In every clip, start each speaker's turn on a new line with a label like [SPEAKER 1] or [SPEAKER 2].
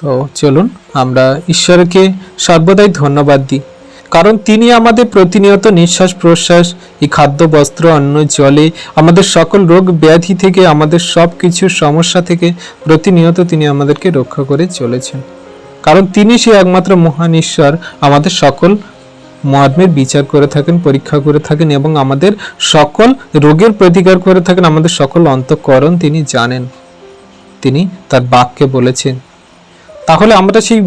[SPEAKER 1] তো চলুন, আমরা ঈশ্বরকে সর্বদাই ধন্যবাদ দিই। কারণ তিনি আমাদের প্রতিনিয়ত নিঃশ্বাস প্রশ্বাস, এই খাদ্য, বস্ত্র, অন্ন, জলে, আমাদের সকল রোগ ব্যাধি থেকে, আমাদের সব কিছুর সমস্যা থেকে প্রতিনিয়ত তিনি আমাদেরকে রক্ষা করে চলেছেন। কারণ তিনি সেই একমাত্র মহান ঈশ্বর, আমাদের সকল মর্মের বিচার করে থাকেন, পরীক্ষা করে থাকেন এবং আমাদের সকল রোগের প্রতিকার করে থাকেন, আমাদের সকল অন্তঃকরণ তিনি জানেন। তিনি তার বাক্যে বলেছেন তাহলে আমরা সেই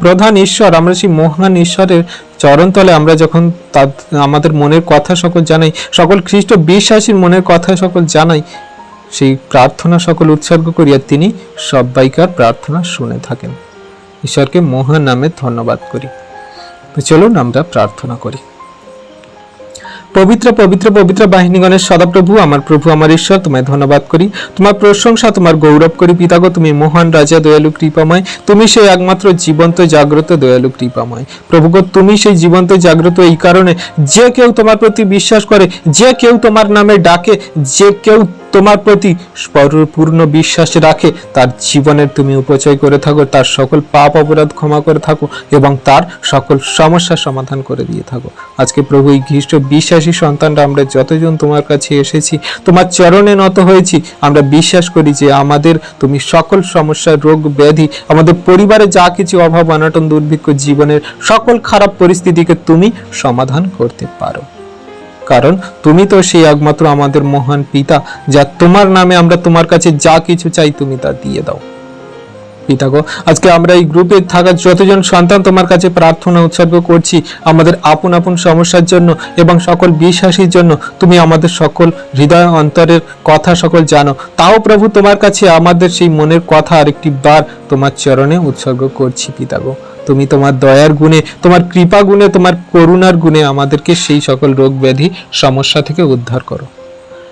[SPEAKER 1] প্রধান ঈশ্বর, আমরা সেই মহান ঈশ্বরের চরণতলে আমরা যখন আমাদের মনের কথা সকল জানাই, সকল খ্রিস্ট বিশ্বাসীর মনের কথা সকল জানাই, সেই প্রার্থনা সকল উৎসর্গ করিয়া তিনি সবাইকার প্রার্থনা শুনে থাকেন। ঈশ্বরকে মহান নামে ধন্যবাদ করি। চলুন আমরা প্রার্থনা করি। পবিত্র পবিত্র পবিত্র বাহিনীগণের সদাপ্রভু, আমার প্রভু, আমার ঈশ্বর, তোমায় ধন্যবাদ করি। তোমার প্রশংসা, তোমার গৌরব করি পিতাগ, তুমি মহান রাজা, দয়ালু, কৃপাময়। তুমি সেই একমাত্র জীবন্ত, জাগ্রত, দয়ালু, কৃপাময়। প্রভুগ, তুমি সেই জীবন্ত, জাগ্রত, এই কারণে যে কেউ তোমার প্রতি বিশ্বাস করে, যে কেউ তোমার নামে ডাকে, যে কেউ তোমার প্রতি পূর্ণ বিশ্বাস রাখে, তার জীবনের তুমি উপচয় করে থাকো, তার সকল পাপ অপরাধ ক্ষমা করে থাকো এবং তার সকল সমস্যার সমাধান করে দিয়ে থাকো। আজকে প্রভু এই খ্রিস্ট বিশ্বাসী সন্তানরা, আমরা যতজন তোমার কাছে এসেছি, তোমার চরণে নত হয়েছি, আমরা বিশ্বাস করি যে আমাদের তুমি সকল সমস্যার রোগ, ব্যাধি, আমাদের পরিবারে যা কিছু অভাব, অনটন, দুর্ভিক্ষ, জীবনের সকল খারাপ পরিস্থিতিকে তুমি সমাধান করতে পারো। কারণ তুমি তো সেই একমাত্র আমাদের মহান পিতা, যা তোমার নামে আমরা তোমার কাছে যা কিছু চাই তুমি তা দিয়ে দাও। পিতা গো, আজকে আমরা এই গ্রুপে থাকা যতজন সন্তান তোমার কাছে প্রার্থনা, উৎসর্গ করছি, আমাদের আপন আপন সমস্যার জন্য এবং সকল বিশ্বাসীর জন্য, তুমি আমাদের সকল হৃদয় অন্তরের কথা সকল জানো। তাও প্রভু তোমার কাছে আমাদের সেই মনের কথা আরেকটি বার তোমার চরণে উৎসর্গ করছি, পিতা গো। তুমি তোমার দয়ার গুণে, তোমার কৃপা গুণে, তোমার করুণার গুণে আমাদেরকে সেই সকল রোগ ব্যাধি সমস্যা থেকে উদ্ধার করো।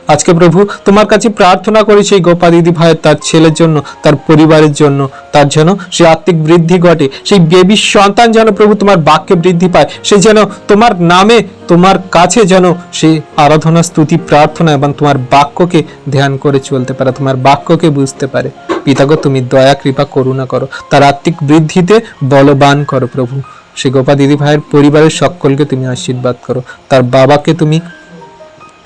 [SPEAKER 1] আজকে প্রভু, তোমার কাছে প্রার্থনা করি সেই গোপা দিদি ভাইয়ের তার ছেলের জন্য, তার পরিবারের জন্য, তার যেন সে আত্মিক বৃদ্ধি ঘটে, সেই বেবি সন্তান যেন প্রভু তোমার বাক্যে বৃদ্ধি পায়, সে যেন তোমার নামে, তোমার কাছে যেন সে আরাধনা, স্তুতি, প্রার্থনা এবং তোমার বাক্যকে ধ্যান করে চলতে পারে, তোমার বাক্যকে বুঝতে পারে। পিতাগো, তুমি দয়া, কৃপা, করুণা করো। তার আত্মিক বৃদ্ধিতে বলবান করো প্রভু। সে গোপা দিদি ভাইয়ের পরিবারের সকলকে তুমি আশীর্বাদ করো। তার বাবাকে তুমি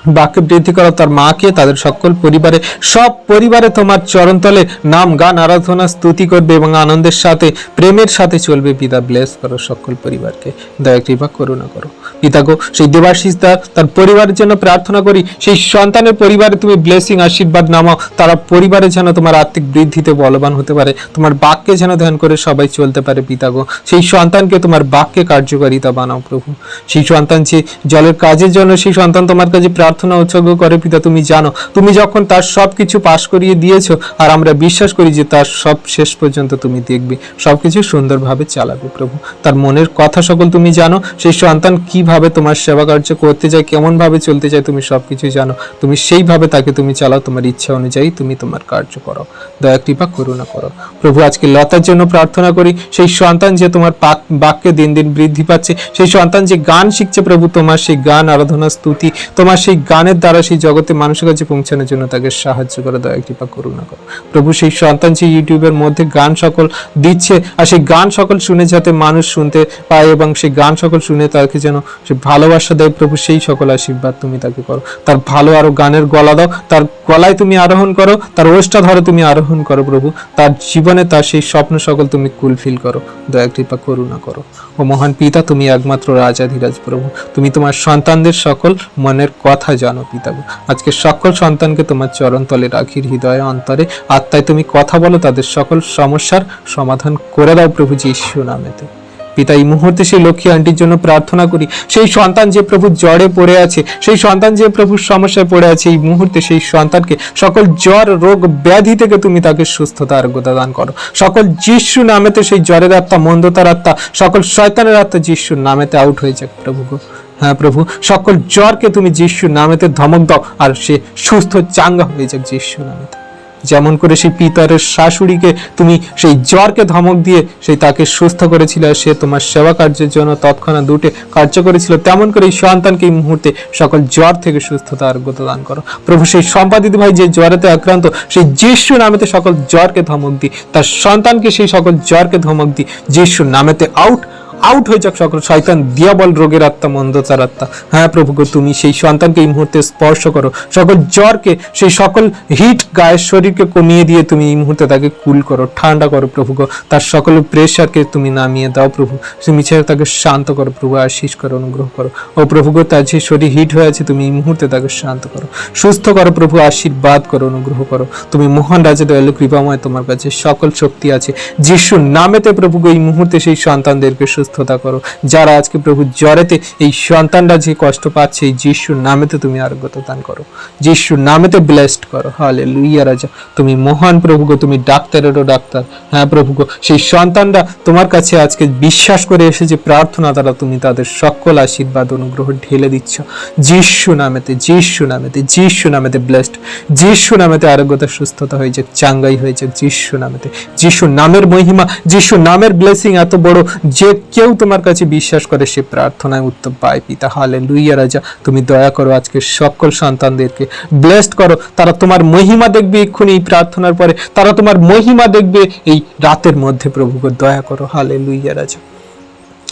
[SPEAKER 1] বাক্য বৃদ্ধি করো তার মাকে, তাদের সকল পরিবারে। সব পরিবারে তোমার চরণতলে নাম, গান, আরাধনা, স্তুতি করবে এবং আনন্দের সাথে, প্রেমের সাথে চলবে। পিতা ব্লেস করো সকল পরিবারকে। দয়া, কৃপা, করুণা করো। পিতা গো, সেই দেবাশিস দার তার পরিবারের জন্য প্রার্থনা করি। সেই সন্তানের পরিবারে তুমি ব্লেসিং আশীর্বাদ নামাও। তারা পরিবারে যেন তোমার আর্থিক বৃদ্ধিতে বলবান হতে পারে। তোমার বাক্যে যেন ধ্যান করে সবাই চলতে পারে, পিতা গো। সেই সন্তানকে তোমার বাক্যে কার্যকারিতা বানাও, প্রভু। সেই সন্তান যে জলের কাজের জন্য, সেই সন্তান তোমার কাছে প্রার্থনা উৎসর্গ করে, পিতা, তুমি জানো, তুমি যখন তার সব কিছু পাশ করিয়ে দিয়েছ, আর আমরা বিশ্বাস করি যে তার সব শেষ পর্যন্ত তুমি দেখবে সব কিছু সুন্দরভাবে চালাবে প্রভু। তার মনের কথা সকল তুমি জানো, সেই সন্তান কীভাবে তোমার সেবা কার্য করতে চায় কেমন ভাবে চলতে চায় তুমি সব কিছু জানো। তুমি সেইভাবে তাকে তুমি চালাও, তোমার ইচ্ছা অনুযায়ী তুমি তোমার কার্য করো। দয়া, কৃপা, করুণা করো। প্রভু, আজকে লতার জন্য প্রার্থনা করি, সেই সন্তান যে তোমার বাক্যে দিন দিন বৃদ্ধি পাচ্ছে, সেই সন্তান যে গান শিখছে প্রভু, তোমার সেই গান, আরাধনা, স্তুতি, তোমার সেই গানের দ্বারা সেই জগতে মানুষের কাছে পৌঁছানোর জন্য তাকে সাহায্য করে দয়া, কৃপা, করুণা করো। প্রভু সেই সন্তান যে ইউটিউবের মধ্যে গান সকল দিচ্ছে আর সেই গান সকল শুনে যাতে মানুষ শুনতে পায় এবং সেই গান সকল শুনে তাকে যেন সে ভালোবাসা দেয়, প্রভু সেই সকল আশীর্বাদ তুমি তাকে করো। তার ভালো আরও গানের গলা দাও, তার গলায় তুমি আরোহণ করো, তার ওষ্ঠা ধরে তুমি আরোহণ করো প্রভু। তার জীবনে তার সেই স্বপ্ন সকল তুমি কুলফিল করো। দয়া, কৃপা, করুণা করো। ও মহান পিতা, তুমি একমাত্র রাজাধিরাজ প্রভু। তুমি তোমার সন্তানদের সকল মনের কথা জানো পিতা আজকে সকল সন্তানকে তোমার চরণ তলে রাখির হৃদয়ে, অন্তরে। আত্মায় তুমি কথা বলো, তাদের সকল সমস্যার সমাধান করে দাও প্রভু যীশু নামেতে। পিতা, এই মুহূর্তে সেই লক্ষ্মী আন্টির জন্য প্রার্থনা করি। সেই সন্তান যে প্রভু জ্বরে পড়ে আছে, সেই সন্তান যে প্রভুর সমস্যায় পড়ে আছে, এই মুহূর্তে সেই সন্তানকে সকল জ্বর, রোগ, ব্যাধি থেকে তুমি তাকে সুস্থতা, আরোগ্যতা দান করো। সকল যিশু নামেতে সেই জ্বরের আত্মা, মন্দতার আত্মা, সকল শয়তানের আত্মা যিশুর নামেতে আউট হয়ে যাক প্রভু হ্যাঁ প্রভু, সকল জ্বরকে তুমি যিশুর নামেতে ধমক দাও, আর সে সুস্থ, চাঙ্গা হয়ে যাক যিশু নামেতে। যেমন করে সেই পিতারের শাশুড়িকে তুমি সেই জ্বরকে ধমক দিয়ে সেই তাকে সুস্থ করেছিল, সে তোমার সেবা কার্যের জন্য তৎক্ষণাৎ দুটে কার্য করেছিল, তেমন করে এই সন্তানকে এই মুহূর্তে সকল জ্বর থেকে সুস্থতা আরোগ্যতা দান করো। প্রভু, সেই সম্পাদিত ভাই যে জ্বরেতে আক্রান্ত, সেই যিশু নামেতে সকল জ্বরকে ধমক দিই, তার সন্তানকে সেই সকল জ্বরকে ধমক দিই, যিশু নামেতে আউট আউট হয়ে যাক সকল। শয়তান দিয়াবল রোগের আত্মা মন্দচার আত্মা। হ্যাঁ প্রভু গো, তুমি সেই সন্তানকে এই মুহূর্তে স্পর্শ করো। সকল জ্বরকে সেই সকল হিট গায়ের শরীরকে কমিয়ে দিয়ে তুমি এই মুহূর্তে তাকে কুল করো ঠান্ডা করো প্রভু গো। তার সকল প্রেশারকে তুমি নামিয়ে দাও প্রভু। তুমি তাকে শান্ত করো প্রভু আশিস করো অনুগ্রহ করো। ও প্রভু গো তার যে শরীর হিট হয়ে আছে তুমি এই মুহূর্তে তাকে শান্ত করো। সুস্থ করো প্রভু আশীর্বাদ করো অনুগ্রহ করো। তুমি মহান রাজা দয়ালু কৃপাময় তোমার কাছে সকল শক্তি আছে। যিশুর নামেতে প্রভু গো, এই মুহূর্তে সেই সন্তানদেরকে সুস্থতা করো। যারা আজকে প্রভু জ্বরেতে এই সন্তানরা যে কষ্ট পাচ্ছে, এই যিশুর নামেতে তুমি আরোগ্যতা দান করো। যিশুর নামেতে ব্লেসড করো। হালে লুইয়া রাজা। তুমি মহান প্রভু গো, তুমি ডাক্তারেরও ডাক্তার। হ্যাঁ প্রভু গো, সেই সন্তানরা তোমার কাছে আজকে বিশ্বাস করে এসেছে প্রার্থনা দ্বারা তুমি তাদের সকল আশীর্বাদ, অনুগ্রহ ঢেলে দিচ্ছ। যিশু নামেতে যিশু নামেতে যিশু নামেতে ব্লেসড যিশু নামেতে আরোগ্যতা, সুস্থতা হয়ে যাক, চাঙ্গাই হয়ে যাক, যিশু নামেতে। যিশু নামের মহিমা, যিশু নামের ব্লেসিং এত বড় যে কেউ তোমার কাছে বিশ্বাস করে সে প্রার্থনায় উত্তর পায় পিতা। হালে লুইয়া রাজা, তুমি দয়া করো আজকে সকল সন্তানদেরকে ব্লেসড করো। তারা তোমার মহিমা দেখবে এক্ষুনি এই প্রার্থনার পরে। তারা তোমার মহিমা দেখবে এই রাতের মধ্যে প্রভুকে দয়া করো। হালে লুইয়া রাজা।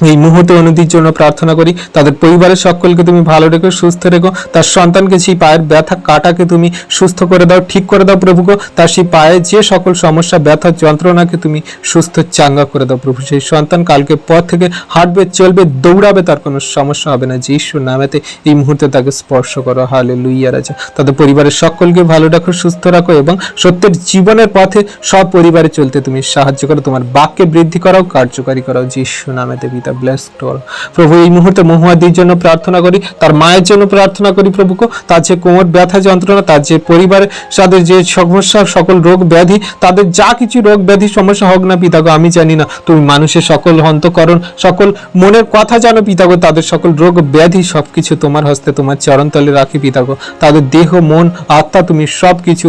[SPEAKER 1] এই মুহূর্তে অনুদির জন্য প্রার্থনা করি, তাদের পরিবারের সকলকে তুমি ভালো রেখো, সুস্থ রেখো, তার সন্তানকে সেই পায়ের ব্যথা কাটাকে তুমি সুস্থ করে দাও, ঠিক করে দাও প্রভুকে তার সেই পায়ে যে সকল সমস্যা, ব্যথা, যন্ত্রণাকে তুমি সুস্থ চাঙ্গা করে দাও প্রভু, সেই সন্তান কালকে পর থেকে হাঁটবে, চলবে, দৌড়াবে, তার কোনো সমস্যা হবে না, যিশু নামেতে এই মুহূর্তে তাকে স্পর্শ করো হালে লুইয়া রাজা। তাদের পরিবারের সকলকে ভালো রাখো, সুস্থ রাখো এবং সত্যের জীবনের পথে সব পরিবারে চলতে তুমি সাহায্য করো, তোমার বাক্যে বৃদ্ধি করাও, কার্যকারী করাও, যিশু নামেতে পিতা ব্লেস করো প্রভু, এই মুহূর্তে মহুয়াদির জন্য প্রার্থনা করি, তার মায়ের জন্য প্রার্থনা করি প্রভুকে, তার যে কোমর ব্যথা যন্ত্রণা, তার যে পরিবারে, তাদের যে সমস্যা, সকল রোগ ব্যাধি, তাদের যা কিছু রোগ ব্যাধি, সমস্যা হোক না পিতাগো, আমি জানি না, তুমি মানুষের সকল হন্তকরণ, সকল মনের কথা জানো পিতাগো, তাদের সকল রোগ ব্যাধি, সবকিছু তোমার হস্তে, তোমার চরণতলে রাখি পিতাগো। তাদের দেহ, মন, আত্মা তুমি সব কিছু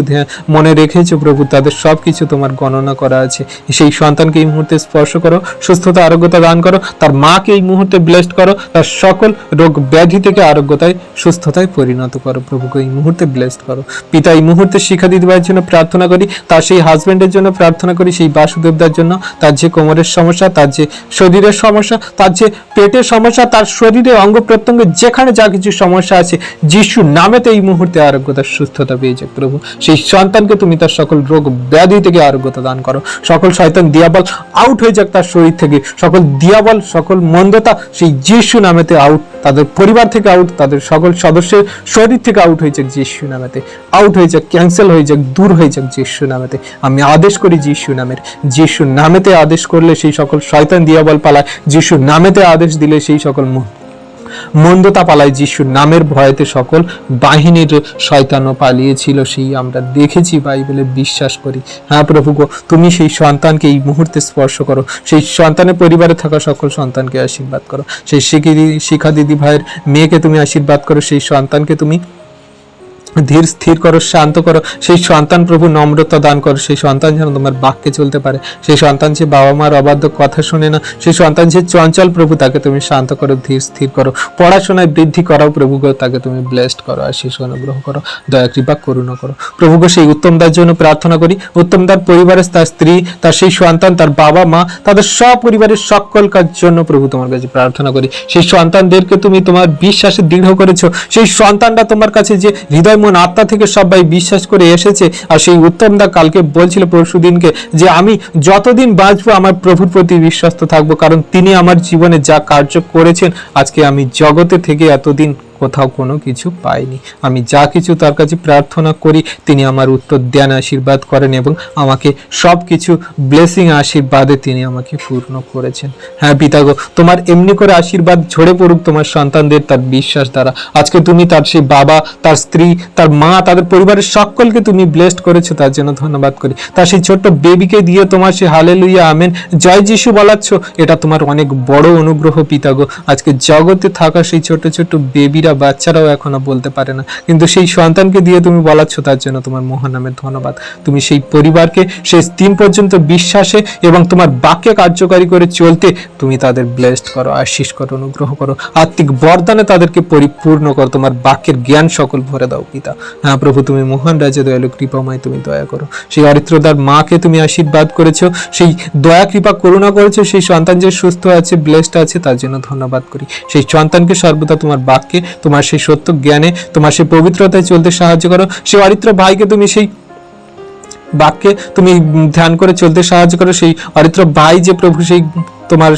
[SPEAKER 1] মনে রেখেছো প্রভু, তাদের সব কিছু তোমার গণনা করা আছে। সেই সন্তানকে এই মুহূর্তে স্পর্শ করো, সুস্থতা, আরোগ্যতা দান করো, তার মাকে এই মুহূর্তে ব্লেসড করো। তার সকল রোগ ব্যাধি থেকে আরোগ্যতায়, সুস্থতায় পরিণত করো। প্রভুকে এই মুহূর্তে ব্লেসড করো। পিতা এই মুহূর্তে শিক্ষা দিদি ভাইয়ের জন্য প্রার্থনা করি। তার সেই হাজবেন্ডের জন্য প্রার্থনা করি, সেই বাসুদেবদার জন্য। তার যে কোমরের সমস্যা, তার যে শরীরের সমস্যা, তার যে পেটের সমস্যা, তার শরীরে অঙ্গ প্রত্যঙ্গ যেখানে যা কিছু সমস্যা আছে, যিশু নামেতে এই মুহূর্তে আরোগ্যতার সুস্থতা পেয়ে যাক প্রভু। সেই সন্তানকে তুমি তার সকল রোগ ব্যাধি থেকে আরোগ্যতা দান করো। সকল শয়তান, দিয়াবল আউট হয়ে যাক তার শরীর থেকে। সকল দিয়াবল, সকল মন্দতা সেই যিশু নামেতে আউট তাদের পরিবার থেকে আউট তাদের সকল সদস্যের শরীর থেকে আউট হয়ে যাক যিশু নামেতে আউট হয়ে যাক ক্যান্সেল হয়ে যাক দূর হয়ে যাক যিশু নামেতে। আমি আদেশ করি যিশু নামের। যিশু নামেতে আদেশ করলে সেই সকল শয়তান দিয়াবল পালায়। যিশু নামেতে আদেশ দিলে সেই সকল মন্দতা পালায় যিশুর নামের ভয়েতে সকল বাহিনীর শয়তানও পালিয়েছিল, সেই আমরা দেখেছি, বাইবেলে বিশ্বাস করি। হ্যাঁ প্রভু গো, তুমি সেই সন্তানকে এই মুহূর্তে স্পর্শ করো। সেই সন্তানের পরিবারে থাকা সকল সন্তানকে আশীর্বাদ করো। সেই শিখি শিখা দিদি ভাইয়ের মেয়েকে তুমি আশীর্বাদ করো। সেই সন্তানকে তুমি ধীর স্থির করো, শান্ত করো। সেই সন্তান প্রভু নম্রতা দান করো। সেই সন্তান যেন তোমার বাক্যে চলতে পারে। সেই সন্তান যে বাবা মার অবাধ্য কথা শুনে না, সেই সন্তান যে চঞ্চল প্রভু, তাকে তুমি শান্ত করো, ধীর স্থির করো। পড়াশোনায় বৃদ্ধি করাও প্রভু তাকে তুমি ব্লেসড করো আর শিশু অনুগ্রহ করো। দয়া, কৃপা, করুণা করো। প্রভু গো, সেই উত্তমদার জন্য প্রার্থনা করি। উত্তমদার পরিবারের তার স্ত্রী, তার সেই সন্তান, তার বাবা মা তাদের সব পরিবারের সকল কাজ জন্য প্রভু তোমার কাছে প্রার্থনা করি। সেই সন্তানদেরকে তুমি তোমার বিশ্বাসে দৃঢ় করেছ। সেই সন্তানটা তোমার কাছে যে হৃদয় মন আত্মা থেকে সবাই বিশ্বাস করে এসেছে। আর সেই উত্তমদা কালকে বলছিল পরশু দিনকে যে, আমি যতদিন বাঁচবো, আমার প্রভুর প্রতি বিশ্বস্ত থাকব। কারণ তিনি আমার জীবনে যা কার্য করেছেন, আজকে আমি জগতে থেকে এতদিন কোথাও কোনো কিছু পাইনি। আমি যা কিছু তার কাছে প্রার্থনা করি, তিনি আমার উত্তর দেন, আশীর্বাদ করেন এবং আমাকে সব কিছু ব্লেসিং আশীর্বাদে তিনি আমাকে পূর্ণ করেছেন। হ্যাঁ পিতাগো, তোমার এমনি করে আশীর্বাদ ঝরে পড়ুক তোমার সন্তানদের তার বিশ্বাস দ্বারা। আজকে তুমি তার সেই বাবা, তার স্ত্রী, তার মা, তাদের পরিবারের সকলকে তুমি ব্লেসড করেছ, তার জন্য ধন্যবাদ করি। তার সেই ছোট্ট বেবিকে দিয়ে তোমার সেই হালে লুইয়া আমেন জয় যিশু বলাচ্ছ, এটা তোমার অনেক বড় অনুগ্রহ, পিতাগো। আজকে জগতে থাকা সেই ছোট ছোট বেবিরা শিশুরা বাচ্চারাও এখনও বলতে পারে না। কিন্তু সেই সন্তানকে দিয়ে তুমি বলাচ্ছ, তার জন্য তোমার মহান নামের ধন্যবাদ। তুমি সেই পরিবারকে শেষ দিন পর্যন্ত বিশ্বাসে এবং তোমার বাক্যে কার্যকারী করে চলতে তুমি তাদের ব্লেসড করো আশিস করো, অনুগ্রহ করো। আত্মিক বরদানে তাদেরকে পরিপূর্ণ করো। তোমার বাক্যের জ্ঞান সকল ভরে দাও, পিতা। হ্যাঁ প্রভু, তুমি মহান রাজে দয়ালু, কৃপাময় তুমি দয়া করো। সেই অরিত্রদার মাকে তুমি আশীর্বাদ করেছ, সেই দয়া, কৃপা, করুণা করেছ, সেই সন্তান যে সুস্থ আছে ব্লেসড আছে, তার জন্য ধন্যবাদ করি। সেই সন্তানকে সর্বদা তোমার বাক্যে তোমার সেই সত্য জ্ঞানে, তোমার সেই পবিত্রতায় চলতে সাহায্য করো। সেই অরিত্র ভাইকে তুমি সেই বাক্যে তুমি ধ্যান করে চলতে সাহায্য করো। সেই অরিত্র ভাই যে প্রভু, সেই তোমার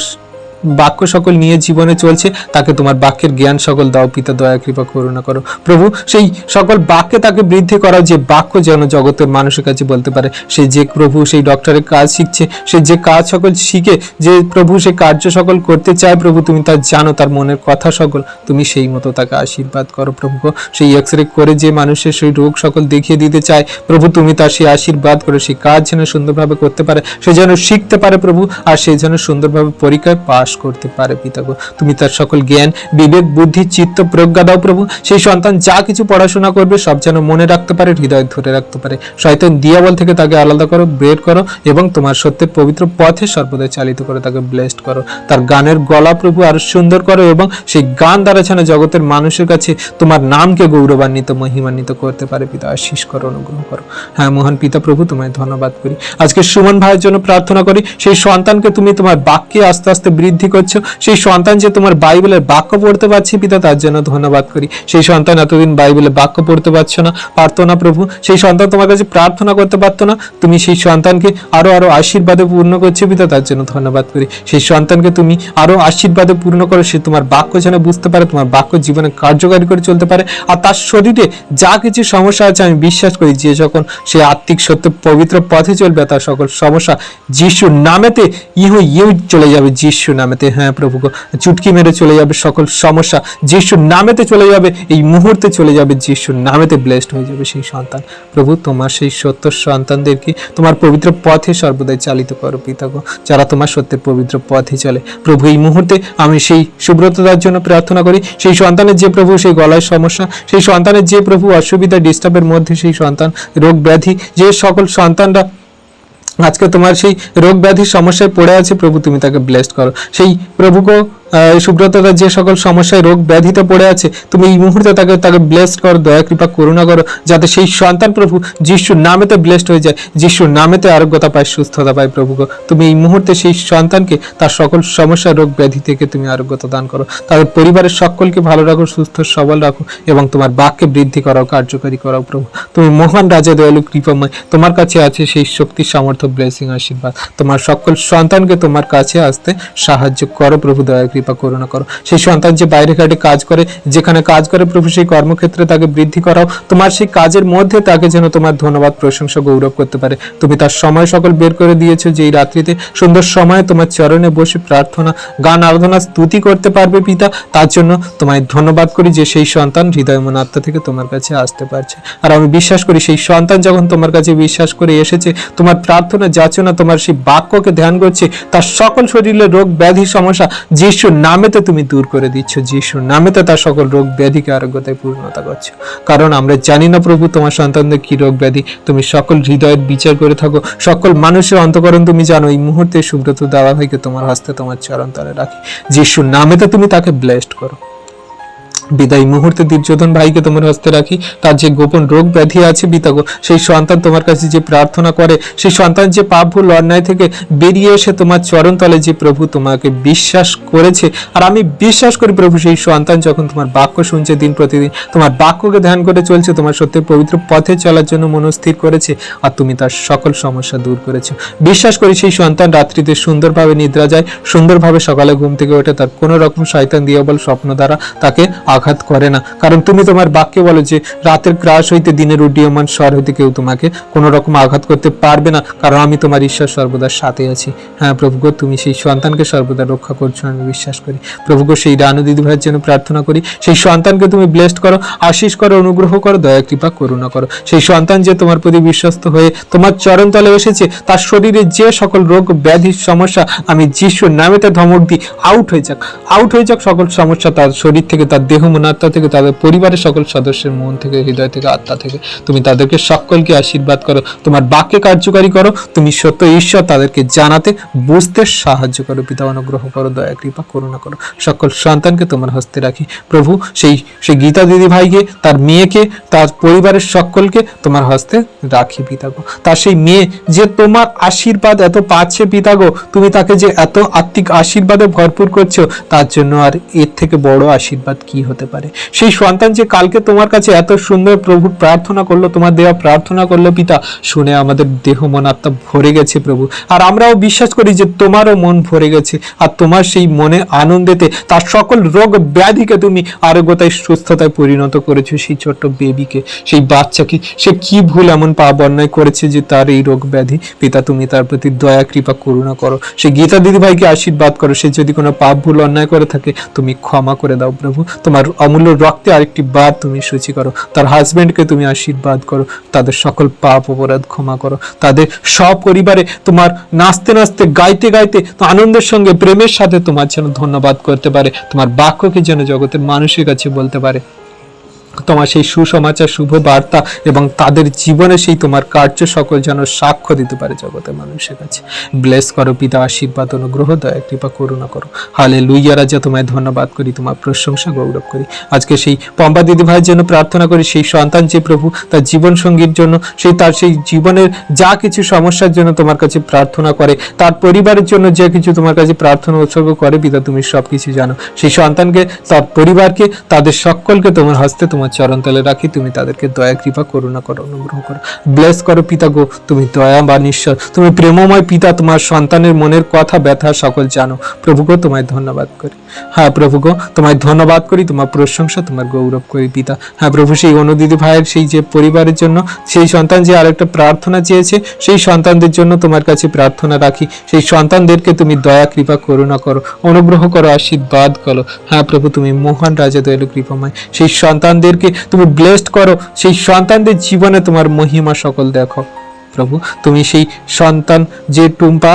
[SPEAKER 1] বাক্য সকল নিয়ে জীবনে চলছে, তাকে তোমার বাক্যের জ্ঞান সকল দাও, পিতা দয়া, কৃপা, করুণা করো। প্রভু, সেই সকল বাক্যে তাকে বৃদ্ধি করা যে বাক্য যেন জগতের মানুষের কাছে বলতে পারে। সে যে প্রভু, সেই ডক্টরের কাজ শিখছে, সে যে কাজ সকল শিখে, যে প্রভু, সে কার্য সকল করতে চায়, প্রভু, তুমি তার জানো, তার মনের কথা সকল। তুমি সেই মতো তাকে আশীর্বাদ করো, প্রভু। সেই এক্স রে করে যে মানুষের সেই রোগ সকল দেখিয়ে দিতে চায়, প্রভু, তুমি তার সেই আশীর্বাদ করে সেই কাজ যেন সুন্দরভাবে করতে পারে। সে যেন শিখতে পারে প্রভু, আর সে যেন সুন্দরভাবে পরীক্ষায় পাশ করতে পারে পিতা তুমি তার সকল জ্ঞান, বিবেক, বুদ্ধি, চিত্ত প্রজ্ঞা দাও প্রভু। সেই সন্তান যা কিছু পড়াশোনা করবে সব যেন মনে রাখতে পারে, হৃদয় ধরে রাখতে পারে। শয়তান দিয়াবল থেকে তাকে আলাদা করো, বের করো এবং তোমার সত্যের পবিত্র পথে সর্বদা চালিত করে, তাকে ব্লেসড করো। তার গানের গলা প্রভু আরও সুন্দর করো এবং সেই গান দ্বারা যেন জগতের মানুষের কাছে তোমার নামকে গৌরবান্বিত, মহিমান্বিত করতে পারে। পিতা আশিস করো, অনুগ্রহ করো। হ্যাঁ মহান পিতা প্রভু, তোমায় ধন্যবাদ করি। আজকে সুমন ভাইয়ের জন্য প্রার্থনা করি, সেই সন্তানকে তুমি তোমার বাক্যে আস্তে আস্তে বৃদ্ধি করছ? সেই সন্তান যে তোমার বাইবেলের বাক্য পড়তে পারছি পিতা, তার জন্য ধন্যবাদ করি। সেই সন্তান এতদিন বাইবেলে বাক্য পড়তে পারছ না। পারতো না প্রভু। সেই সন্তান তোমার কাছে প্রার্থনা করতে পারতো না। তুমি সেই সন্তানকে আরও আরও আশীর্বাদে পূর্ণ করছ পিতা, তার জন্য ধন্যবাদ করি। সেই সন্তানকে তুমি আরও আশীর্বাদে পূর্ণ করো। সে তোমার বাক্য যেন বুঝতে পারে, তোমার বাক্য জীবনে কার্যকারী করে চলতে পারে। আর তার শরীরে যা কিছু সমস্যা আছে, আমি বিশ্বাস করি যে যখন সে আত্মিক, সত্য, পবিত্র পথে চলবে, তার সকল সমস্যা যিশুর নামেতে ইহু ইউ চলে যাবে যিশু নামেতে হ্যাঁ প্রভু চুটকি মেরে চলে যাবে সকল সমস্যা। যিশুর নামেতে চলে যাবে, এই মুহূর্তে চলে যাবে, যিশুর নামেতে ব্লেসড হয়ে যাবে সেই সন্তান। প্রভু, তোমার সেই সত্য সন্তানদেরকে তোমার পবিত্র পথে সর্বদাই চালিত করো পিতা গো, যারা তোমার সত্যের পবিত্র পথে চলে। প্রভু, এই মুহূর্তে আমি সেই সুব্রততার জন্য প্রার্থনা করি, সেই সন্তানের যে প্রভু সেই গলায় সমস্যা, সেই সন্তানের যে প্রভু অসুবিধা ডিস্টার্বের মধ্যে সেই সন্তান, রোগ ব্যাধি, যে সকল সন্তানরা আজকে তোমার সেই রোগ ব্যাধির সমস্যায় পড়ে আছে প্রভু, তুমি তাকে ব্লেসড করো। সেই প্রভুকে সুব্রততা যে সকল সমস্যায় রোগ ব্যাধিতে পড়ে আছে, তুমি এই মুহূর্তে তাকে তাকে ব্লেসড করো, দয়া, কৃপা, করুণা করো, যাতে সেই সন্তান প্রভু যিশুর নামেতে ব্লেসড হয়ে যায়, যিশুর নামেতে আরোগ্যতা পায়, সুস্থতা পায় প্রভু তুমি এই মুহূর্তে সেই সন্তানকে, তার সকল সমস্যা রোগ ব্যাধি থেকে তুমি আরোগ্যতা দান করো। তাদের পরিবারের সকলকে ভালো রাখো, সুস্থ, সবল রাখো এবং তোমার বাক্যে বৃদ্ধি করাও, কার্যকারী করাও প্রভু। তুমি মহান রাজা, দয়ালু, কৃপাময়, তোমার কাছে আছে সেই শক্তি সামর্থ্য ব্লেসিং আশীর্বাদ। তোমার সকল সন্তানকে তোমার কাছে আসতে সাহায্য করো প্রভু, দয়া, কৃপা করুণা করো। সেই সন্তান যে বাইরে ঘাটে কাজ করে, যেখানে কাজ করে প্রভু সেই কর্মক্ষেত্রে তাকে বৃদ্ধি করাও, তোমার সেই কাজের মধ্যে তাকে যেন তোমার ধন্যবাদ, প্রশংসা, গৌরব করতে পারে। তুমি তার সময় সকল বের করে দিয়েছ যে এই রাত্রিতে সুন্দর সময়ে তোমার চরণে বসে প্রার্থনা, গান, আরাধনা, স্তুতি করতে পারবে পিতা। তার জন্য তোমায় ধন্যবাদ করি যে সেই সন্তান হৃদয় মন আত্মা থেকে তোমার কাছে আসতে পারছে। আর আমি বিশ্বাস করি সেই সন্তান যখন তোমার কাছে বিশ্বাস করে এসেছে, তোমার প্রার্থনা যাচনা, তোমার সেই বাক্যকে ধ্যান করছে, তার সকল শরীরে রোগ, ব্যাধি, সমস্যা নামেতে তুমি দূর করে দিচ্ছ যিশুর নামেতে তার সকল রোগ ব্যাধিকে আরোগ্যতায় পূর্ণতা করছ? কারণ আমরা জানি না প্রভু, তোমার সন্তানদের কি রোগ ব্যাধি? তুমি সকল হৃদয়ের বিচার করে থাকো, সকল মানুষের অন্তকরণ তুমি জানো, এই মুহূর্তে সুব্রত দাদা ভাইকে তোমার হস্তে তোমার চরণ তলে রাখি। যিশুর নামেতে তুমি তাকে ব্লেসড করো। বিদায় মুহূর্তে দুর্যোধন ভাইকে তোমার হস্তে রাখি। তার যে গোপন রোগ ব্যাধি আছে, বিতাগো, সেই সন্তান তোমার কাছে যে প্রার্থনা করে, সেই সন্তান যে পাপ, ভুল, অন্যায় থেকে বেরিয়ে এসে তোমার চরণ তলে যে প্রভু তোমাকে বিশ্বাস করেছে, আর আমি বিশ্বাস করি প্রভু সেই সন্তান যখন তোমার বাক্য শুনছে দিন প্রতিদিন, তোমার বাক্যকে ধ্যান করে চলছে, তোমার সত্যের পবিত্র পথে চলার জন্য মনস্থির করেছে, আর তুমি তার সকল সমস্যা দূর করেছ। বিশ্বাস করি সেই সন্তান রাত্রিতে সুন্দরভাবে নিদ্রা যায়, সুন্দরভাবে সকালে ঘুম থেকে ওঠে, তার কোনো রকম শয়তান দিয়ে বল স্বপ্ন দ্বারা তাকে আঘাত করে না। কারণ তুমি তোমার বাক্যে বলো যে, রাতের গ্রাস হইতে দিনের উড্ডীয়মান স্বর হইতে কেউ তোমাকে কোনো রকম আঘাত করতে পারবে না। কারণ আমি তোমার ঈশ্বর সর্বদা সাথে আছি। হ্যাঁ প্রভু তুমি সেই সন্তানকে সর্বদা রক্ষা করছ, আমি বিশ্বাস করি। প্রভু সেই রানু দিদি ভাইয়ের জন্য প্রার্থনা করি। সেই সন্তানকে তুমি ব্লেসড করো আশিস করো, অনুগ্রহ করো, দয়া, কৃপা, করুণা করো। সেই সন্তান যে তোমার প্রতি বিশ্বস্ত হয়ে তোমার চরণ তলে এসেছে, তার শরীরে যে সকল রোগ ব্যাধির সমস্যা, আমি যিশুর নামেতে ধমক দিই আউট হয়ে যাক। আউট হয়ে যাক সকল সমস্যা, তার শরীর থেকে তার দেহ মন আত্মা থেকে, তাদের পরিবারের সকল সদস্যের মন থেকে, হৃদয় থেকে, আত্মা থেকে, তুমি তাদেরকে সকলকে আশীর্বাদ করো। তোমার বাক্যে কার্যকারী করো। তুমি সত্য ঈশ্বর, তাদেরকে জানাতে, বুঝতে সাহায্য করো। পিতা অনুগ্রহ করো, দয়া, কৃপা, করুণা করো। সকল সন্তানকে তোমার হস্তে রাখি। প্রভু, সেই সেই গীতা দিদি ভাইকে, তার মেয়েকে, তার পরিবারের সকলকে তোমার হস্তে রাখি পিতাগো। তার সেই মেয়ে যে তোমার আশীর্বাদ এত পাচ্ছে পিতাগো, তুমি তাকে যে এত আত্মিক আশীর্বাদে ভরপুর করছ, তার জন্য আর এর থেকে বড় আশীর্বাদ কি হতে পারে। সেই সন্তান যে কালকে তোমার কাছে এত সুন্দর প্রভু প্রার্থনা করল, তোমার দেওয়া প্রার্থনা করল পিতা, শুনে আমাদের দেহ মন আত্মা ভরে গেছে প্রভু। আর আমরাও বিশ্বাস করি যে তোমারও মন ভরে গেছে, আর তোমার সেই মনে আনন্দেতে তার সকল রোগ ব্যাধিকে তুমি আরোগ্যতায়, সুস্থতায় পরিণত করেছ সেই ছোট্ট বেবিকে, সেই বাচ্চাকে। সে কি ভুল এমন পাপ অন্যায় করেছে যে তার এই রোগ ব্যাধি? পিতা, তুমি তার প্রতি দয়া, কৃপা, করুণা করো। সে গীতা দিদি ভাইকে আশীর্বাদ করো, সে যদি কোনো পাপ ভুল অন্যায় করে থাকে, তুমি ক্ষমা করে দাও প্রভু। তোমার অমূল্য রক্তে আরেকটি বার তুমি সূচি করো। তার হাজবেন্ডকে তুমি আশীর্বাদ করো। তাদের সকল পাপ অপরাধ ক্ষমা করো। তাদের সপরিবারে তোমার নাচতে নাচতে, গাইতে গাইতে আনন্দের সঙ্গে, প্রেমের সাথে তোমার যেন ধন্যবাদ করতে পারে। তোমার বাক্যকে যেন জগতের মানুষের কাছে বলতে পারে। তোমার সেই সুসমাচার শুভ বার্তা এবং তাদের জীবনে সেই তোমার কার্য সকল যেন সাক্ষ্য দিতে পারে জগতের মানুষের কাছে। ব্লেস করো পিতা, আশীর্বাদ, অনুগ্রহ, দয়া, কৃপা, করুণা করো। হালে লুইয়া রাজা, তোমায় ধন্যবাদ করি, তোমার প্রশংসা গৌরব করি। আজকে সেই পম্পা দিদি ভাইয়ের জন্য প্রার্থনা করি, সেই সন্তান যে প্রভু, তার জীবন সঙ্গীর জন্য সেই তার সেই জীবনের যা কিছু সমস্যার জন্য তোমার কাছে প্রার্থনা করে, তার পরিবারের জন্য যে কিছু তোমার কাছে প্রার্থনা উৎসর্গ করে, পিতা, তুমি সব কিছু জানো। সেই সন্তানকে, তার পরিবারকে, তাদের সকলকে তোমার হস্তে তোমার চরণতলে রাখি, তুমি তাদেরকে দয়া, কৃপা, করুণা করো, অনুগ্রহ করো। ব্লেস করো পিতা গো, তুমি দয়া বা ঈশ্বর তুমি প্রেমময় পিতা, তোমার সন্তানের মনের কথা ব্যথা সকল জানো। প্রভু তোমায় ধন্যবাদ করি। হ্যাঁ প্রভু তোমায় ধন্যবাদ করি, তোমার প্রশংসা, তোমার গৌরব করি পিতা। হ্যাঁ প্রভু, সেই অনুদিদি ভাইয়ের, সেই যে পরিবারের জন্য, সেই সন্তান যে আরেকটা প্রার্থনা চেয়েছে, সেই সন্তানদের জন্য তোমার কাছে প্রার্থনা রাখি। সেই সন্তানদেরকে তুমি দয়া, কৃপা, করুণা করো, অনুগ্রহ করো, আশীর্বাদ করো। হ্যাঁ প্রভু, তুমি মহান রাজা, দয়ালু, কৃপাময়। সেই সন্তানদেরকে তুমি ব্লেসড করো, সেই সন্তানদের জীবনে তোমার মহিমা সকল দেখো। প্রভু, তুমি সেই সন্তান যে টুম্পা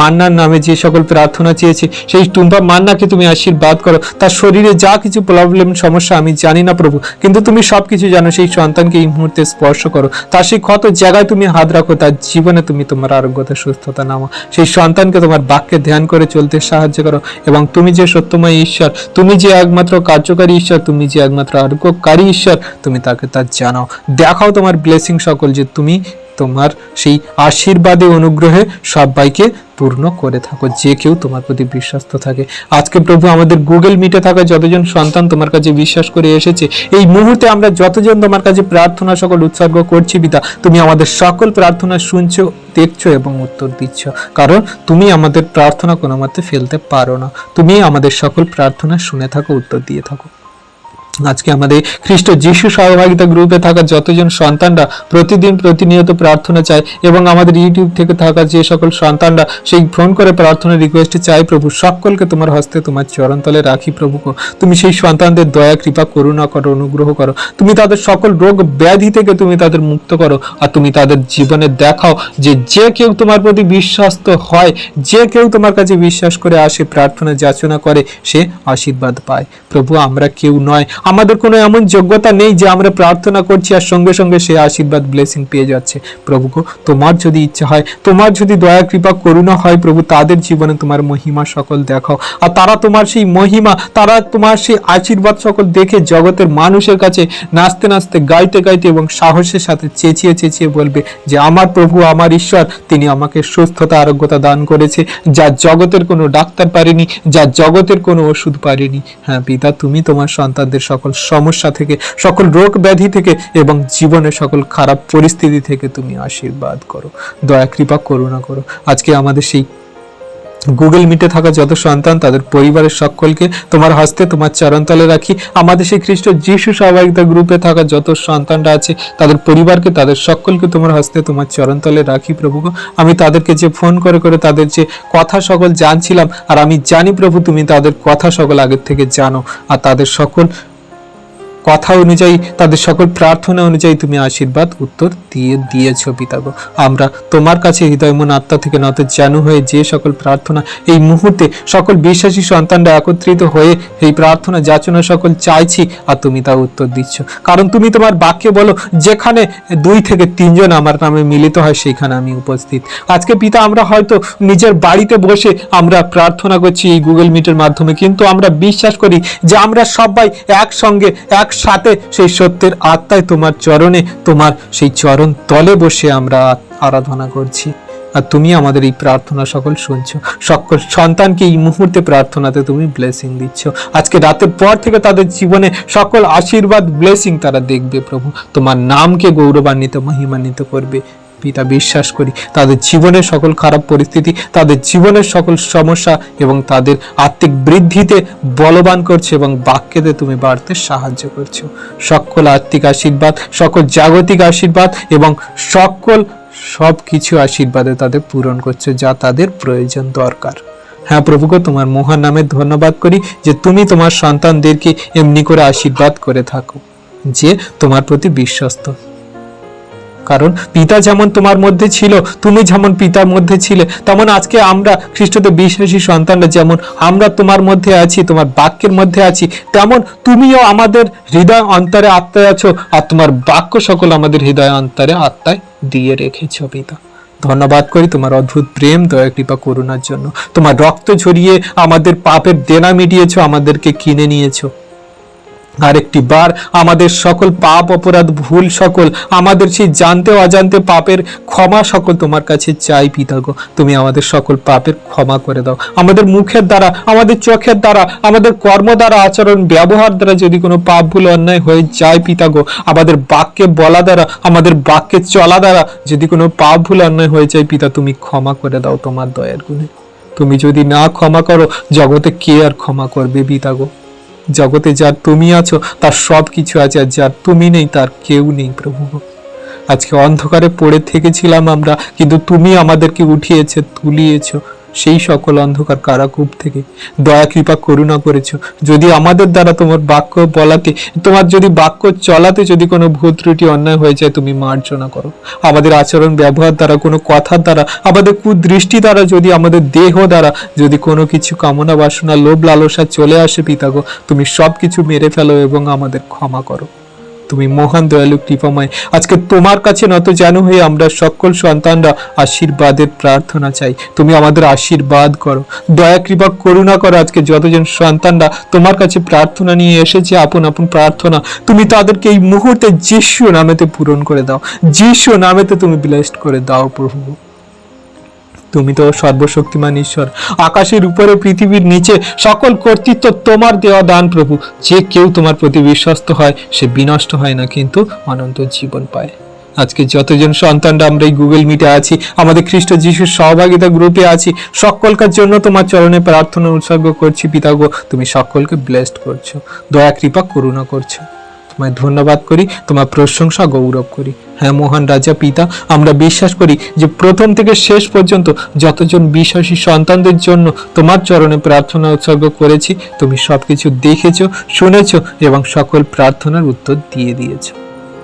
[SPEAKER 1] মান্নার নামে যে সকল প্রার্থনা চেয়েছে, সেই টুম্পা মান্নাকে তুমি আশীর্বাদ করো। তার শরীরে যা কিছু প্রবলেম সমস্যা, আমি জানি না প্রভু, কিন্তু তুমি সব কিছু জানো, সেই সন্তানকে এই মুহূর্তে স্পর্শ করো। তার সেই ক্ষত জায়গায় তুমি হাত রাখো, তার জীবনে তুমি তোমার আরোগ্যতা, সুস্থতা নামো। সেই সন্তানকে তোমার বাক্যে ধ্যান করে চলতে সাহায্য করো, এবং তুমি যে সত্যময় ঈশ্বর, তুমি যে একমাত্র কার্যকারী ঈশ্বর, তুমি যে একমাত্র আরোগ্যকারী ঈশ্বর, তুমি তাকে তার জানাও। দেখাও তোমার ব্লেসিং সকল যে তুমি তোমার সেই আশীর্বাদে অনুগ্রহে সবাইকে পূর্ণ করে থাকো, যে কেউ তোমার প্রতি বিশ্বস্ত থাকে। আজকে প্রভু আমাদের গুগল মিটে থাকা যতজন সন্তান তোমার কাছে বিশ্বাস করে এসেছে, এই মুহূর্তে আমরা যতজন তোমার কাছে প্রার্থনা সকল উৎসর্গ করছি পিতা, তুমি আমাদের সকল প্রার্থনা শুনছো, দেখছ এবং উত্তর দিচ্ছ। কারণ তুমি আমাদের প্রার্থনা কোনো মতে ফেলতে পারো না। তুমি আমাদের সকল প্রার্থনা শুনে থাকো, উত্তর দিয়ে থাকো। আজকে আমাদের খ্রিস্ট যিশু সহভাগিতা গ্রুপে থাকা যতজন সন্তানরা প্রতিদিন প্রতিনিয়ত প্রার্থনা চায় এবং আমাদের ইউটিউব থেকে থাকা যে সকল সন্তানরা সেই ফোন করে প্রার্থনা রিকোয়েস্ট চাই প্রভু, সকলকে তোমার হস্তে তোমার চরণতলে রাখি, প্রভু তুমি সেই সন্তানদের দয়া, কৃপা, করুণা করো, অনুগ্রহ করো। তুমি তাদের সকল রোগ ব্যাধি থেকে তুমি তাদের মুক্ত করো আর তুমি তাদের জীবনে দেখাও যে যে কেউ তোমার প্রতি বিশ্বস্ত হয়, যে কেউ তোমার কাছে বিশ্বাস করে আসে, প্রার্থনা যাচনা করে, সে আশীর্বাদ পায়। প্রভু, আমরা কেউ নয়। আমাদের কোনো এমন যোগ্যতা নেই যে আমরা প্রার্থনা করছি আর সঙ্গে সঙ্গে সে আশীর্বাদ ব্লেসিং পেয়ে যাচ্ছে। প্রভু তোমার যদি ইচ্ছা হয়, তোমার যদি দয়া, কৃপা, করুণা হয় প্রভু, তাদের জীবনে তোমার মহিমা সকল দেখাও। আর তারা তোমার সেই মহিমা, তারা তোমার সেই আশীর্বাদ সকল দেখে জগতের মানুষের কাছে নাচতে নাচতে, গাইতে গাইতে এবং সাহসের সাথে চেঁচিয়ে চেঁচিয়ে বলবে যে, আমার প্রভু, আমার ঈশ্বর, তিনি আমাকে সুস্থতা, আরোগ্যতা দান করেছে, যা জগতের কোনো ডাক্তার পারেনি, যা জগতের কোনো ওষুধ পারেনি। হ্যাঁ পিতা, তুমি তোমার সন্তানদের সকল সমস্যা থেকে, সকল রোগ ব্যাধি থেকে এবং জীবনের সকল খারাপ পরিস্থিতি থেকে তুমি আশীর্বাদ করো। দয়া, কৃপা, করুণা করো। আজকে আমাদের সেই গুগল মিটে থাকা যত সন্তান, তাদের পরিবারের সকলকে তোমার হস্তে, তোমার চরণতলে রাখি। আমাদের সেই খ্রিস্ট যিশু সহভাগিতা গ্রুপে থাকা যত সন্তানরা আছে, তাদের পরিবারকে, তাদের সকলকে তোমার হস্তে, তোমার চরণতলে রাখি প্রভু আমি তাদেরকে যে ফোন করে করে তাদের যে কথা সকল জানছিলাম, আর আমি জানি প্রভু, তুমি তাদের কথা সকল আগের থেকে জানো। আর তাদের সকল কথা অনুযায়ী, তাদের সকল প্রার্থনা অনুযায়ী তুমি আশীর্বাদ, উত্তর দিয়ে দিয়েছ পিতাগো। আমরা তোমার কাছে হৃদয় মন আত্মা থেকে নত জানু হয়ে যে সকল প্রার্থনা, এই মুহূর্তে সকল বিশ্বাসী সন্তানরা একত্রিত হয়ে এই প্রার্থনা যাচনা সকল চাইছি আর তুমি তা উত্তর দিচ্ছ। কারণ তুমি তোমার বাক্যে বলো, যেখানে দুই থেকে তিনজন আমার নামে মিলিত হয় সেখানে আমি উপস্থিত। আজকে পিতা, আমরা হয়তো নিজের বাড়িতে বসে আমরা প্রার্থনা করছি এই গুগল মিটের মাধ্যমে, কিন্তু আমরা বিশ্বাস করি যে আমরা সবাই একসঙ্গে একসাথে সেই সত্যের আত্মায় তোমার চরণে, তোমার সেই চরণ তলে বসে আমরা আরাধনা করছি। আর তুমি আমাদের এই প্রার্থনা সকল শুনছো। সকল সন্তানকে এই মুহূর্তে প্রার্থনাতে তুমি ব্লেসিং দিচ্ছ। আজকে রাতের পর থেকে তাদের জীবনে সকল আশীর্বাদ ব্লেসিং তারা দেখবে প্রভু। তোমার নামকে গৌরবান্বিত, মহিমান্বিত করবে। পিতা বিশ্বাস করি, তাদের জীবনের সকল খারাপ পরিস্থিতি, তাদের জীবনের সকল সমস্যা এবং তাদের আত্মিক বৃদ্ধিতে বলবান করছে এবং বাক্যতে তুমি বাড়তে সাহায্য করছ। সকল আত্মিক আশীর্বাদ, সকল জাগতিক আশীর্বাদ এবং সকল সব কিছু আশীর্বাদে তাদের পূরণ করছে যা তাদের প্রয়োজন দরকার। হ্যাঁ প্রভুকে তোমার মহান নামে ধন্যবাদ করি যে তুমি তোমার সন্তানদেরকে এমনি করে আশীর্বাদ করে থাকো, যে তোমার প্রতি বিশ্বস্ত। কারণ পিতা যেমন তোমার মধ্যে ছিল, তুমি যেমন পিতার মধ্যে ছিলে, তেমন আজকে আমরা খ্রিস্টদের বিশ্বাসী সন্তানরা যেমন আমরা তোমার মধ্যে আছি, তোমার বাক্যের মধ্যে আছি, তেমন তুমিও আমাদের হৃদয় অন্তরে আত্মায় আছো আর তোমার বাক্য সকল আমাদের হৃদয় অন্তরে আত্মায় দিয়ে রেখেছ পিতা। ধন্যবাদ করি তোমার অদ্ভুত প্রেম, দয়া, কৃপা, করুণার জন্য। তোমার রক্ত ঝরিয়ে আমাদের পাপের দেনা মিটিয়েছো, আমাদেরকে কিনে নিয়েছো। আরেকটি বার, আমাদের সকল পাপ অপরাধ ভুল সকল, আমাদের সেই জানতে অজান্তে পাপের ক্ষমা সকল তোমার কাছে চাই পিতাগো তুমি আমাদের সকল পাপের ক্ষমা করে দাও। আমাদের মুখের দ্বারা, আমাদের চোখের দ্বারা, আমাদের কর্ম দ্বারা, আচরণ, ব্যবহার দ্বারা যদি কোনো পাপ ভুল, অন্যায় হয়ে যায় পিতাগো আমাদের বাক্যে বলা দ্বারা, আমাদের বাক্যে চলা দ্বারা যদি কোনো পাপ ভুল, অন্যায় হয়ে যায় পিতা, তুমি ক্ষমা করে দাও তোমার দয়ার গুণে। তুমি যদি না ক্ষমা করো, জগতে কে আর ক্ষমা করবে পিতাগো জগতে যার তুমি আছো, তার সব কিছু আছে, আর যার তুমি নেই, তার কেউ নেই প্রভু। আজকে অন্ধকারে পড়ে থেকেছিলাম আমরা, কিন্তু তুমি আমাদেরকে উঠিয়েছে, তুলিয়েছো। সেই সকল অন্ধকার কারাকূপ থেকে দয়া, কৃপা, করুণা করেছ। যদি আমাদের দ্বারা তোমার বাক্য বলাতে, তোমার যদি বাক্য চলাতে যদি কোনো ভূত ত্রুটি, অন্যায় হয়ে যায়, তুমি মার্জনা করো। আমাদের আচরণ, ব্যবহার দ্বারা, কোনো কথার দ্বারা, আমাদের কুদৃষ্টি দ্বারা, যদি আমাদের দেহ দ্বারা, যদি কোনো কিছু কামনা, বাসনা, লোভ, লালসা চলে আসে পিতাগো, তুমি সব কিছু মেরে ফেলো এবং আমাদের ক্ষমা করো। তুমি মহান দয়ালু কৃপাময়। আজকে তোমার কাছে নত যেন হয়ে আমরা সকল সন্তানরা আশীর্বাদের প্রার্থনা চাই। তুমি আমাদের আশীর্বাদ করো। দয়া, কৃপা, করুণা করো আজকে যতজন সন্তানরা তোমার কাছে প্রার্থনা নিয়ে এসেছে, আপন আপন প্রার্থনা, তুমি তাদেরকে এই মুহূর্তে যিশু নামেতে পূরণ করে দাও। যিশু নামেতে তুমি ব্লেসড করে দাও প্রভু। তুমি তো সর্বশক্তিমান ঈশ্বর। আকাশের উপরে, পৃথিবীর নিচে, সকল কর্তৃত্ব তোমার দেওয়া দান প্রভু। যে কেউ তোমার প্রতি বিশ্বস্ত হয়, সে বিনষ্ট হয় না, কিন্তু অনন্ত জীবন পায়। আজকে যতজন সন্তানরা আমরা এই গুগল মিটে আছি, আমাদের খ্রিস্ট যিশুর সহভাগিতা গ্রুপে আছি, সকলকার জন্য তোমার চরণে প্রার্থনা, উৎসর্গ করছি, পিতাগো, তুমি সকলকে ব্লেসড করছ। দয়া, কৃপা, করুণা করছ। তোমায় ধন্যবাদ করি, তোমার প্রশংসা গৌরব করি। হ্যাঁ মহান রাজা পিতা, আমরা বিশ্বাস করি যে প্রথম থেকে শেষ পর্যন্ত যতজন বিশ্বাসী সন্তানদের জন্য তোমার চরণে প্রার্থনা উৎসর্গ করেছি, তুমি সব কিছু দেখেছ, শুনেছো এবং সকল প্রার্থনার উত্তর দিয়ে দিয়েছ।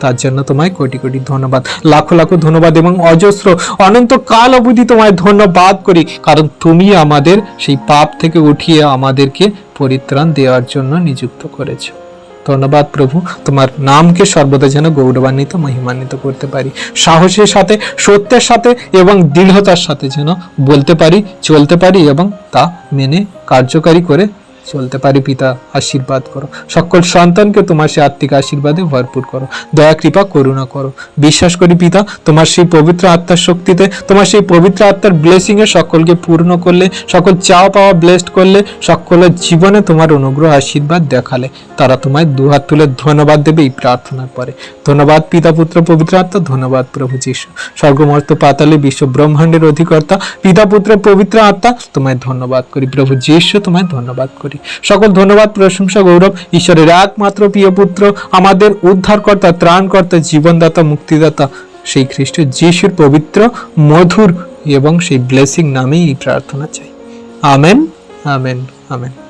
[SPEAKER 1] তার জন্য তোমায় কোটি কোটি ধন্যবাদ, লাখো লাখো ধন্যবাদ এবং অজস্র অনন্ত কাল অবধি তোমায় ধন্যবাদ করি, কারণ তুমি আমাদের সেই পাপ থেকে উঠিয়ে আমাদেরকে পরিত্রাণ দেওয়ার জন্য নিযুক্ত করেছ। ধন্যবাদ প্রভু। তোমার নামকে সর্বদা যেন গৌরবান্বিত, মহিমান্বিত করতে পারি। সাহসের সাথে, সত্যের সাথে এবং দৃঢ়তার সাথে যেন বলতে পারি, চলতে পারি এবং তা মেনে কার্যকারী করে চলতে পারি, পিতা, আশীর্বাদ করো। সকল সন্তানকে তোমার সেই আত্মিক আশীর্বাদে ভরপুর করো। দয়া, কৃপা, করুণা করো। বিশ্বাস করি, পিতা, তোমার সেই পবিত্র আত্মার শক্তিতে, তোমার সেই পবিত্র আত্মার ব্লেসিং এ সকলকে পূর্ণ করলে, সকল চাওয়া পাওয়া ব্লেসড করলে সকলের জীবনে তোমার অনুগ্রহ, আশীর্বাদ দেখালে। তারা তোমায় দুহাত তুলে ধন্যবাদ দেবে এই প্রার্থনার পরে। ধন্যবাদ, পিতা, পুত্র, পবিত্র আত্মা, ধন্যবাদ, প্রভু যীশু। স্বর্গমর্ত পাতালে বিশ্ব ব্রহ্মাণ্ডের অধিকর্তা, পিতা, পুত্র, পবিত্র আত্মা, তোমায় ধন্যবাদ করি। প্রভু যিশু, তোমায় ধন্যবাদ করি। সকল ধন্যবাদ, প্রশংসা, গৌরব। ঈশ্বরের একমাত্র প্রিয় পুত্র, আমাদের উদ্ধারকর্তা, ত্রাণকর্তা, জীবনদাতা, মুক্তিদাতা, সেই খ্রিস্ট যিশুর পবিত্র, মধুর এবং সেই ব্লেসিং নামেই এই প্রার্থনা চাই। Amen amen amen.